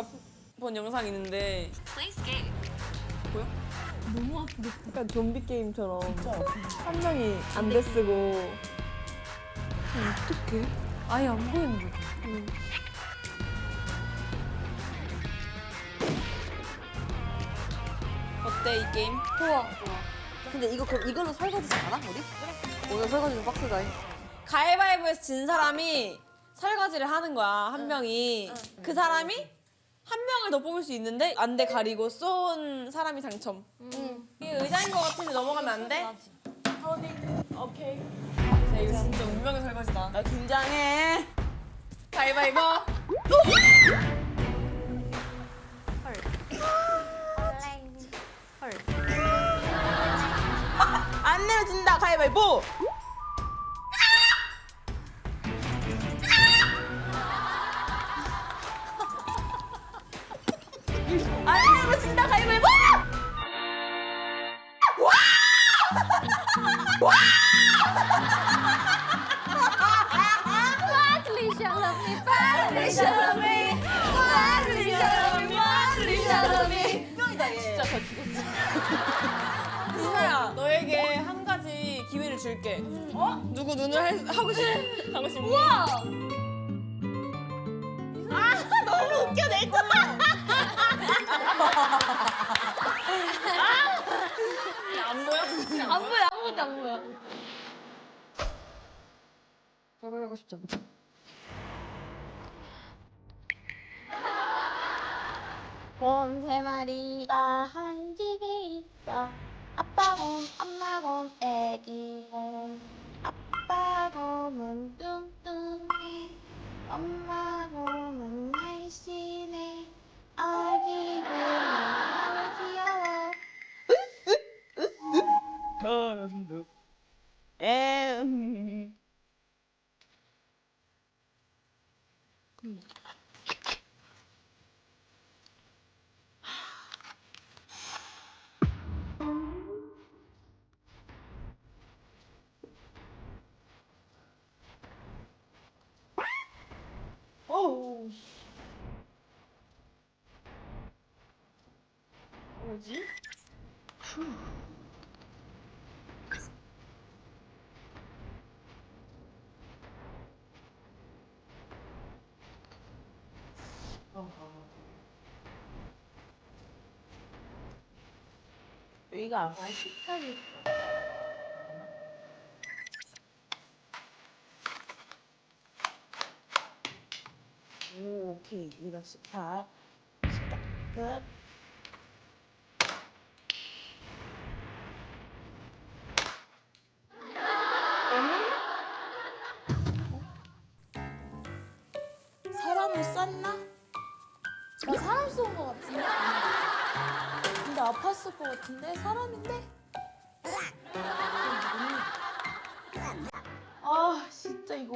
아까 본 영상 있는데 보여? 약간 좀비 게임처럼 한 명이 안대 쓰고 어떡해? 아예 안 보이는데. 어때 이 게임? 좋아. 근데 이거 그럼 이걸로 설거지 잘하나 우리? 오늘 설거지 좀 빡세다. 가위바위보에서 진 사람이 설거지를 하는 거야 한 명이 그 사람이 한 명을 더 뽑을 수 있는데 안대 가리고 쏜 사람이 당첨 이게 의자인 것 같은데 넘어가면 안 돼? 오케이 야, 이거 진짜 운명의 설거지다 나 긴장해. 가위바위보 안 내면 진다 가위바위보. Love me, please love me, please love me. 병이다 얘. 진짜 이사야 너에게 한 가지 기회를 줄게 어? 누구 눈을 할- 하고 싶 하고 싶니? 우와! 너무 웃겨 내 거. 안 보여? 안 보여, 아무것도 안 보여. 설거지하고 싶잖아. 곰 세 마리가 한 집에 있어. 아빠 곰, 엄마 곰, 애기 곰 아빠 곰은 뚱뚱해. 엄마 곰은 날씬해. 아기 곰은 귀여워. 에. 뭐지? 여기가 아마 식탁이 오, 오케이. 이거 식탁. 식탁 끝. 아팠을 것 같은데? 사람인데? 아, 진짜 이거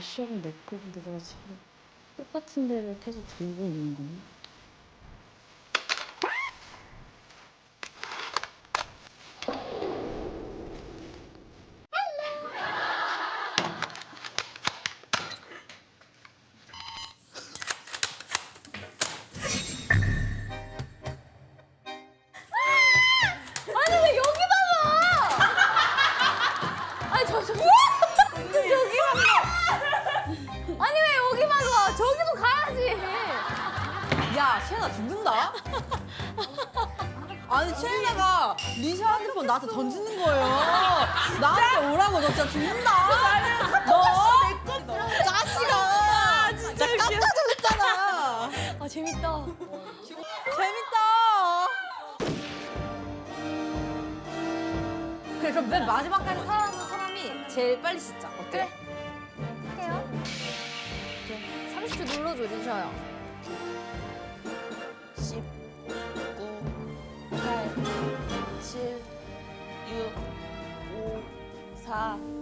시험을 냈고 내가 지금 똑같은 데를 계속 들고 있는 거야. 아니, 오라고 너 진짜 죽는다. 너 짜식아. 진짜 깜짝 놀랐잖아. 아, 재밌다. 재밌다. 그래 그럼 맨 마지막까지 살아남은 사람이 제일 빨리 씻자 어때? 할게요. 30초 눌러줘, 리샤야. 他。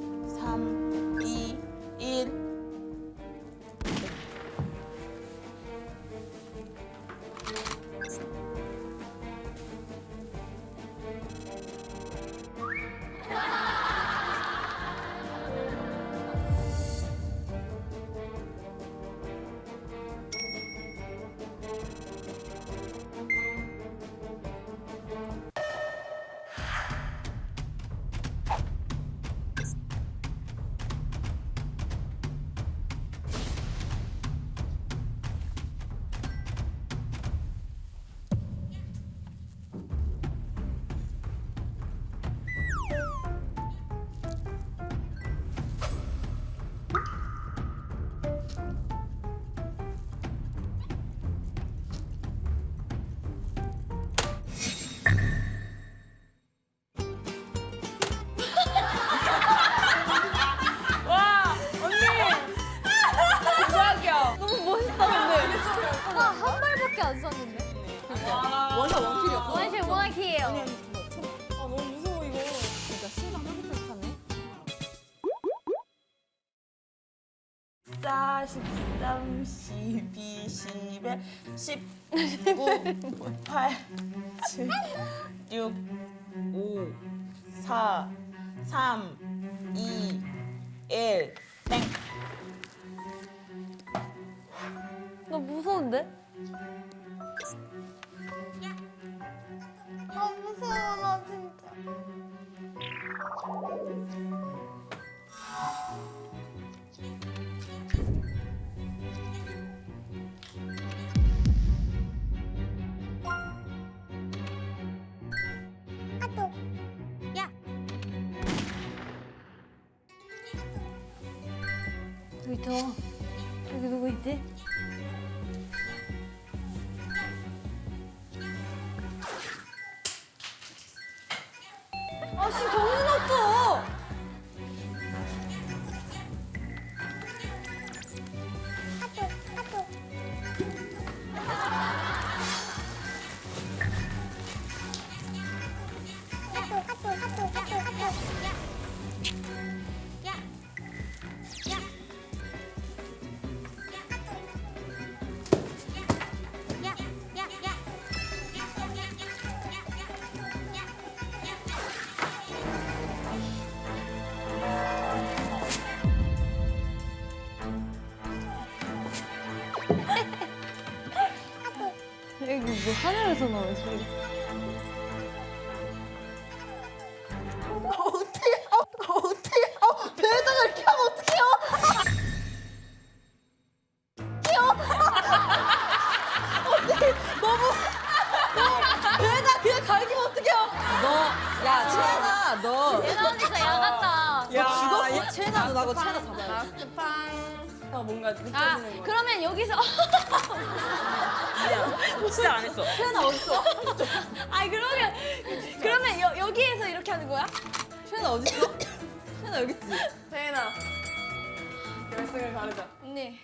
원실 원키예요. 아, 너무 무서워, 이거. 진짜 심장 쫄깃쫄깃 하네. 4, 13, 12, 11, 19, 8, 7, 6, 5, 4, 3, 2, 1, 땡. 너 무서운데? 아 무서워 나 진짜. 아또 야. 여기 더. 여기 누구 있지? 여기 뭐 하늘에서 나오는 죽었어? 채연아, 너 나고 채연아 잡아야지. 라스트 팡. 어, 뭔가 아, 느껴지는 거. 그러면 여기서 미안. 진짜 안 했어. 채연아 어딨어? 아니 그러면 그러면 여, 여기에서 이렇게 하는 거야? 채연아 어딨어? 채연아 여기 있지? 세인아. 결승을 가르자. 언니.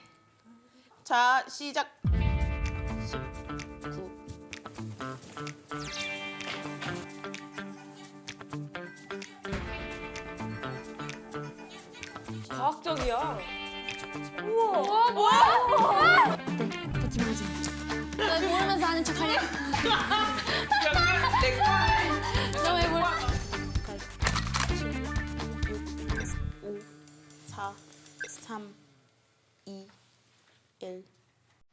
자, 시작. 과학적이야. 우와 뭐야? 나 모르면서 하는 척하냐? 너왜 몰라? 5, 4, 3, 2, 1,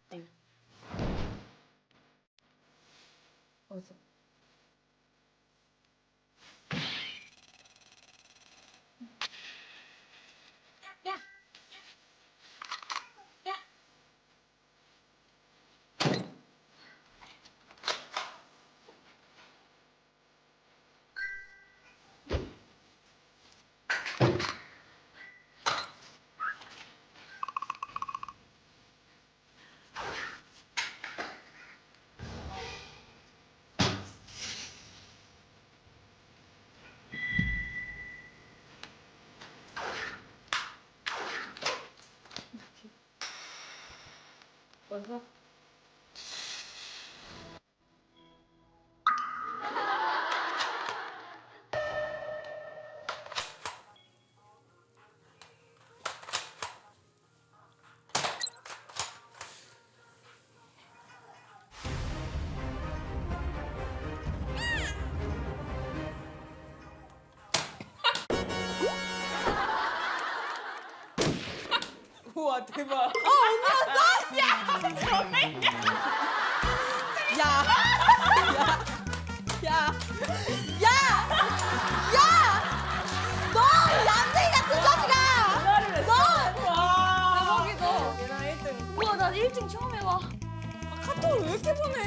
땡. 어디서? 바꿔서 우와 대박. 아 언니 왔어? 야! 야! 야! 야! 너 얌생이 같은 소리가! 너! 대박이다. 우와 나 1등 처음 해봐. 카톡을 왜 이렇게 보내?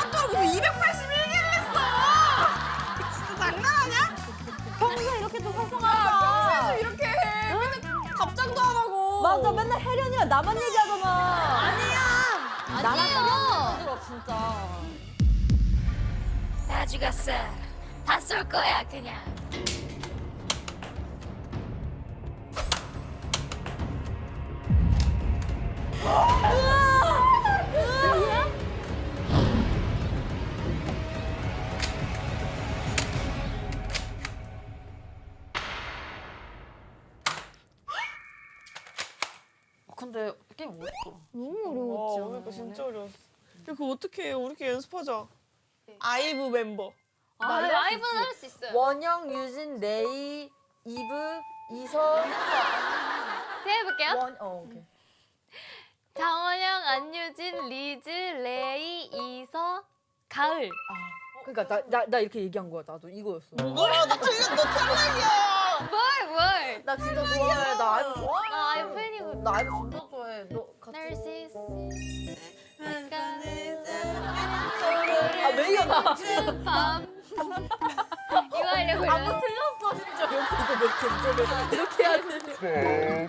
카톡을 무슨 281개를 했어. 진짜 장난하냐? 평소에 이렇게 또 활성화. 평소에도 이렇게 해. 맨날 답장도 안 하고. 맞아, 맨날 혜련이랑 나만 얘기하잖아. 아니에요. 들어, 진짜. 다 죽었어. 다 쏠 거야 그냥. 진짜 어려웠어. 야, 그거 어떻게 해? 우리끼리 연습하자. 아이브 멤버. 아, 라이브는 할 수 있어요. 원영, 유진, 레이, 이브, 이선, 제가 해볼게요. 원, 어, 오케이. 장원영, 안유진, 리즈, 레이, 이서, 가을. 그러니까 나, 나, 나 이렇게 얘기한 거야. 나도 이거였어. 뭐야, 너 틀려, 너 탈락이야. 뭘 뭘? 나 진짜 좋아해. 나 아이브 좋아해. 나 아이브 팬이거든. 나 아이브 진짜 좋아해. 너 같이. 밤. 이거 하려고 안무 이러는. 틀렸어, 진짜. 개째. 이렇게 해야 돼.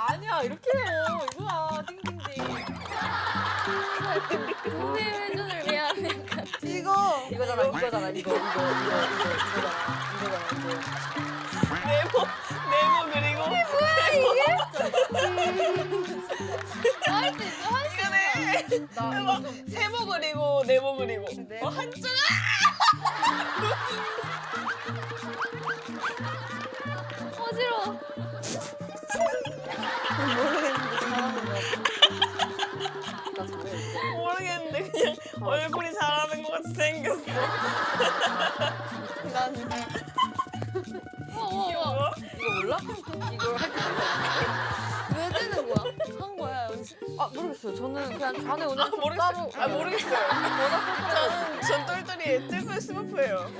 아니야, 이렇게 해요. 이거야, 띵띵띵. 동네 회전을 위한 약간. 이거 이거잖아, 이거잖아, 이거, 이거, 이거, 이거, 이거잖아, 이거잖아, 이거. 네모, 네모 그리고. 수 있어. 나 이거 세모 그리고 네모 그리고. 어, 한쪽. 어지러워. 모르겠는데 그냥 얼굴이 잘하는 것 같이 생겼어. 난 우와, 우와, 우와. 뭐? 이거 몰라? 이걸 할줄 몰라. 모르겠어요. 저는 그냥 좌뇌 오늘 아 모르겠어요. 아 모르겠어요. 저는 전 똘똘이 뜰골 스머프예요.